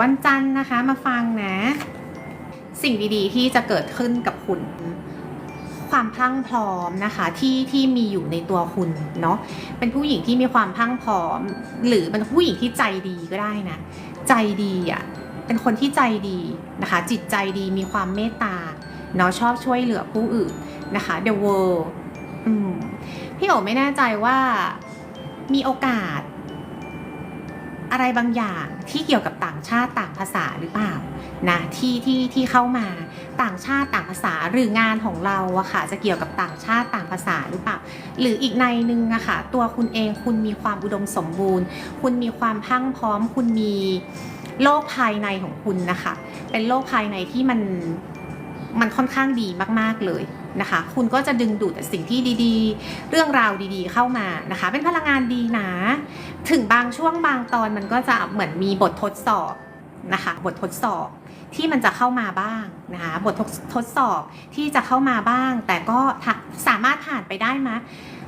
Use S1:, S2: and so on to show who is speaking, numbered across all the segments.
S1: วันจันทร์นะคะมาฟังนะ สิ่งดีๆ ที่จะเกิดขึ้นกับคุณ ความพรั่งพร้อมนะคะที่ที่มีอยู่ในตัวคุณเนาะเป็นผู้หญิงที่มีความพรั่งพร้อม หรือเป็นผู้หญิงที่ใจดีก็ได้นะ ใจดีอะเป็นคนที่ใจดีนะคะ จิตใจดีมีความเมตตาเนาะชอบช่วยเหลือผู้อื่นนะคะ The World อืมพี่โอไม่แน่ใจว่ามีโอกาส อะไรบางอย่างที่เกี่ยวกับต่างชาติต่างภาษาหรือเปล่านะที่ที่ที่เข้ามาต่างชาติต่างภาษาหรืองานของเราอะค่ะจะเกี่ยวกับต่างชาติต่างภาษาหรือเปล่า หรืออีกในนึงอะค่ะตัวคุณเองคุณมีความอุดมสมบูรณ์ คุณมีความพั่งพร้อม คุณมีโลกภายในของคุณนะคะ เป็นโลกภายในที่มันมันค่อนข้างดีมากๆเลยนะคะ คุณก็จะดึงดูดแต่สิ่งที่ดีๆ เรื่องราวดีๆเข้ามานะคะ เป็นพลังงานดีนะ ถึงบางช่วงบางตอนมันก็จะเหมือนมีบททดสอบนะคะบททดสอบที่มันจะเข้ามาบ้างนะคะบททดสอบที่จะเข้ามาบ้าง แต่ก็สามารถผ่านไปได้ไหม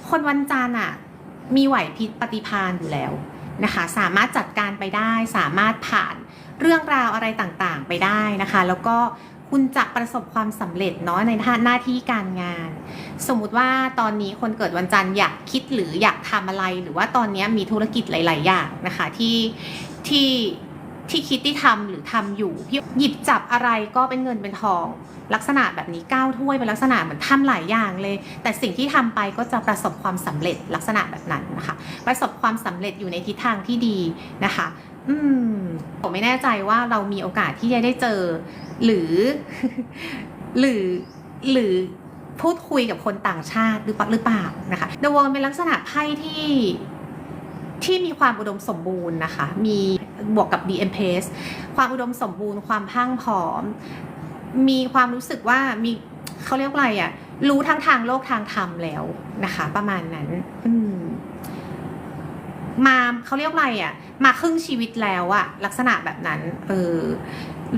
S1: คนวันจันทร์อะมีไหวพริบปฏิภาณอยู่แล้วนะคะสามารถจัดการไปได้ สามารถผ่านเรื่องราวอะไรต่างๆไปได้นะคะ แล้วก็ คุณจะประสบความสำเร็จเนาะในหน้าที่การงาน สมมุติว่าตอนนี้คนเกิดวันจันทร์อยากคิดหรืออยากทำอะไร หรือว่าตอนนี้มีธุรกิจหลาย ๆ อย่างนะคะที่ที่ ที่คิดที่ทำหรือทำอยู่พี่หยิบจับอะไรก็เป็นเงินเป็นทอง ลักษณะแบบนี้ก้าวถ้วยเป็นลักษณะเหมือนทำหลายอย่างเลย แต่สิ่งที่ทำไปก็จะประสบความสำเร็จลักษณะแบบนั้นนะคะ ประสบความสำเร็จอยู่ในทิศทางที่ดีนะคะ อืมผมไม่แน่ใจว่าเรามีโอกาสที่จะได้เจอ หรือ หรือหรือพูดคุยกับคนต่างชาติหรือเปล่าหรือเปล่านะคะ The World เป็นลักษณะไพ่ที่ที่มีความอุดมสมบูรณ์นะคะ มี บวกกับ BM Pace ความอุดมสมบูรณ์ความพังผอม มีความรู้สึกว่ามีเขาเรียกอะไรอะรู้ทั้งทางโลกทางธรรมแล้วนะคะ ประมาณนั้น อืม มาเขาเรียกอะไรอะมาครึ่งชีวิตแล้วอะลักษณะแบบนั้น เออ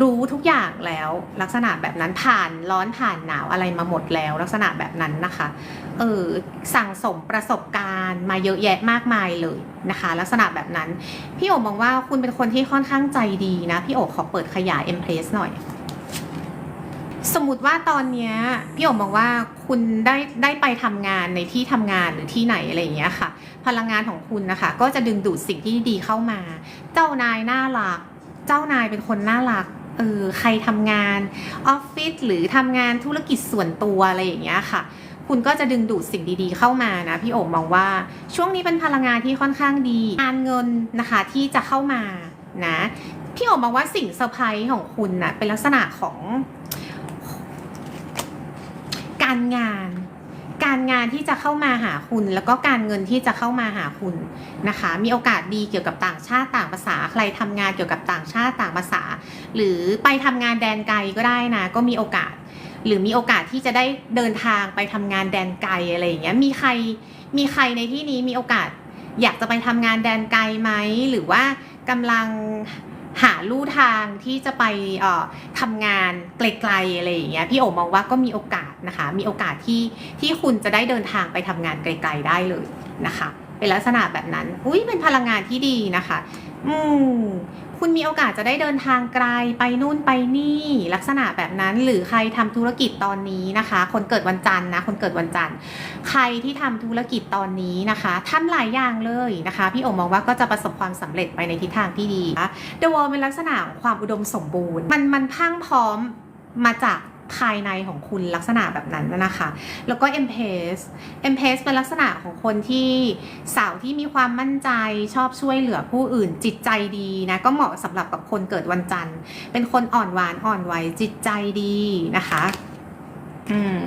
S1: รู้ทุกอย่างแล้ว ลักษณะแบบนั้นผ่านร้อนผ่านหนาวอะไรมาหมดแล้ว ลักษณะแบบนั้นนะคะ เออสั่งสมประสบการณ์มาเยอะแยะมากมายเลยนะคะ ลักษณะแบบนั้น พี่โอมองว่าคุณเป็นคนที่ค่อนข้างใจดีนะ พี่โอขอเปิดขยายเอ็มเพรสหน่อย สมมติว่าตอนเนี้ยพี่โอมองว่า คุณได้ได้ไปทำงานในที่ทำงานหรือที่ไหนอะไรอย่างเงี้ยค่ะ พลังงานของคุณนะคะ ก็จะดึงดูดสิ่งที่ดีเข้ามา เจ้านายน่ารัก เจ้านายเป็นคนน่ารักเออใครทำงานออฟฟิศหรือทำงานธุรกิจส่วนตัวอะไรอย่างเงี้ยค่ะ คุณก็จะดึงดูดสิ่งดีๆเข้ามานะพี่โอ๋มองว่าช่วงนี้เป็นพลังงานที่ค่อนข้างดีการเงินนะคะที่จะเข้ามานะพี่โอ๋มองว่าสิ่งเซอร์ไพรส์ของคุณนะเป็นลักษณะของ การงาน การงานที่จะเข้ามาหาคุณ แล้วก็การเงินที่จะเข้ามาหาคุณนะคะ มีโอกาสดีเกี่ยวกับต่างชาติต่างภาษา ใครทำงานเกี่ยวกับต่างชาติต่างภาษา หรือไปทำงานแดนไกลก็ได้นะ ก็มีโอกาส หรือมีโอกาสที่จะได้เดินทางไปทำงานแดนไกลอะไรอย่างเงี้ย มีใคร มีใครในที่นี้มีโอกาสอยากจะไปทำงานแดนไกลไหม หรือว่ากำลังหาลู่ทางที่จะไปเอ่อทำงานไกลๆอะไรอย่างเงี้ยพี่โอมองว่าก็มีโอกาส นะคะ มีโอกาสที่ที่คุณจะได้เดินทางไปทำงานไกล ๆได้เลยนะคะ เป็นลักษณะแบบนั้น อุ้ยเป็นพลังงานที่ดีนะคะ อืมคุณมีโอกาสจะได้เดินทางไกลไปนู่นไปนี่ลักษณะแบบนั้นหรือใครทำธุรกิจตอนนี้นะคะ คนเกิดวันจันทร์นะคนเกิดวันจันทร์ ใครที่ทำธุรกิจตอนนี้นะคะทำหลายอย่างเลยนะคะ พี่โอมองว่าก็จะประสบความสำเร็จไปในทิศทางที่ดีนะ The World เป็นลักษณะของความอุดมสมบูรณ์ มันมันพังพร้อมมาจาก ภายในของคุณลักษณะแบบนั้นนะคะ แล้วก็ m p a c e m p a c e เป็นลักษณะของคนที่สาวที่มีความมั่นใจชอบช่วยเหลือผู้อื่นจิตใจดีนะ ก็เหมาะสำหรับกับคนเกิดวันจันทร์ เป็นคนอ่อนหวานอ่อนไหวจิตใจดีนะคะ อืม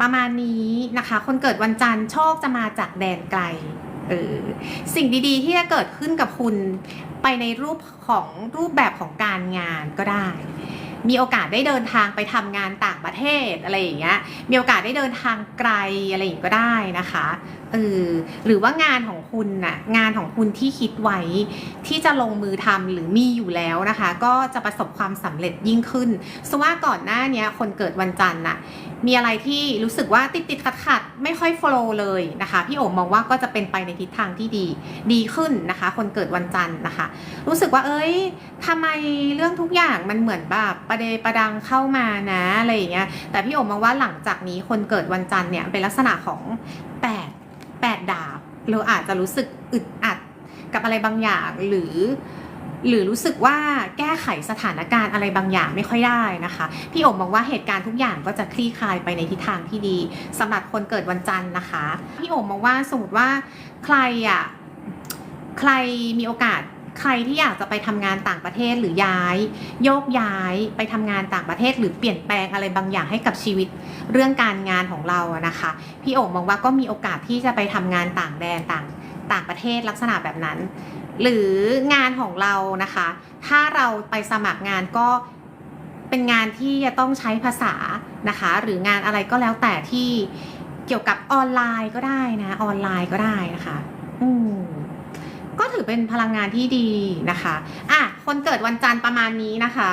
S1: ประมาณนี้นะคะ คนเกิดวันจันทร์โชคจะมาจากแดนไกลเออสิ่งดีๆ ที่จะเกิดขึ้นกับคุณไปในรูปของรูปแบบของการงานก็ได้ มีโอกาสได้เดินทางไปทำงานต่างประเทศอะไรอย่างเงี้ย มีโอกาสได้เดินทางไกลอะไรอย่างงี้ก็ได้นะคะเออหรือว่างานของคุณน่ะงานของคุณที่คิดไว้ที่จะลงมือทำหรือมีอยู่แล้วนะคะ ก็จะประสบความสำเร็จยิ่งขึ้นสว่าก่อนหน้านี้คนเกิดวันจันทร์น่ะมีอะไรที่รู้สึกว่าติดติดขัดขัดไม่ค่อยโฟล์เลยนะคะพี่โอ๋มองว่าก็จะเป็นไปในทิศทางที่ดีดีขึ้นนะคะ คนเกิดวันจันทร์นะคะ รู้สึกว่าเอ้ยทำไมเรื่องทุกอย่างมันเหมือนแบบประเดประดังเข้ามานะอะไรอย่างเงี้ยแต่พี่โอมมองว่าหลังจากนี้คนเกิดวันจันทร์เนี่ยเป็นลักษณะของแปดแปดดาบเราอาจจะรู้สึกอึดอัดกับอะไรบางอย่างหรือหรือรู้สึกว่าแก้ไขสถานการณ์อะไรบางอย่างไม่ค่อยได้นะคะ พี่โอมมองว่าเหตุการณ์ทุกอย่างก็จะคลี่คลายไปในทิศทางที่ดีสำหรับคนเกิดวันจันทร์นะคะ พี่โอมมองว่าสมมติว่าใครอะใครมีโอกาส ใครที่อยากจะไปทำงานต่างประเทศหรือย้าย โยกย้ายไปทำงานต่างประเทศ หรือเปลี่ยนแปลงอะไรบางอย่างให้กับชีวิตเรื่องการงานของเราอะนะคะ พี่โอมมองว่าก็มีโอกาสที่จะไปทำงานต่างแดนต่างต่างประเทศลักษณะแบบนั้น หรืองานของเรานะคะ ถ้าเราไปสมัครงานก็เป็นงานที่จะต้องใช้ภาษานะคะ หรืองานอะไรก็แล้วแต่ที่เกี่ยวกับออนไลน์ก็ได้นะ ออนไลน์ก็ได้นะคะ อืม ก็ถือเป็นพลังงานที่ดีนะคะ อะ คนเกิดวันจันทร์ประมาณนี้นะคะ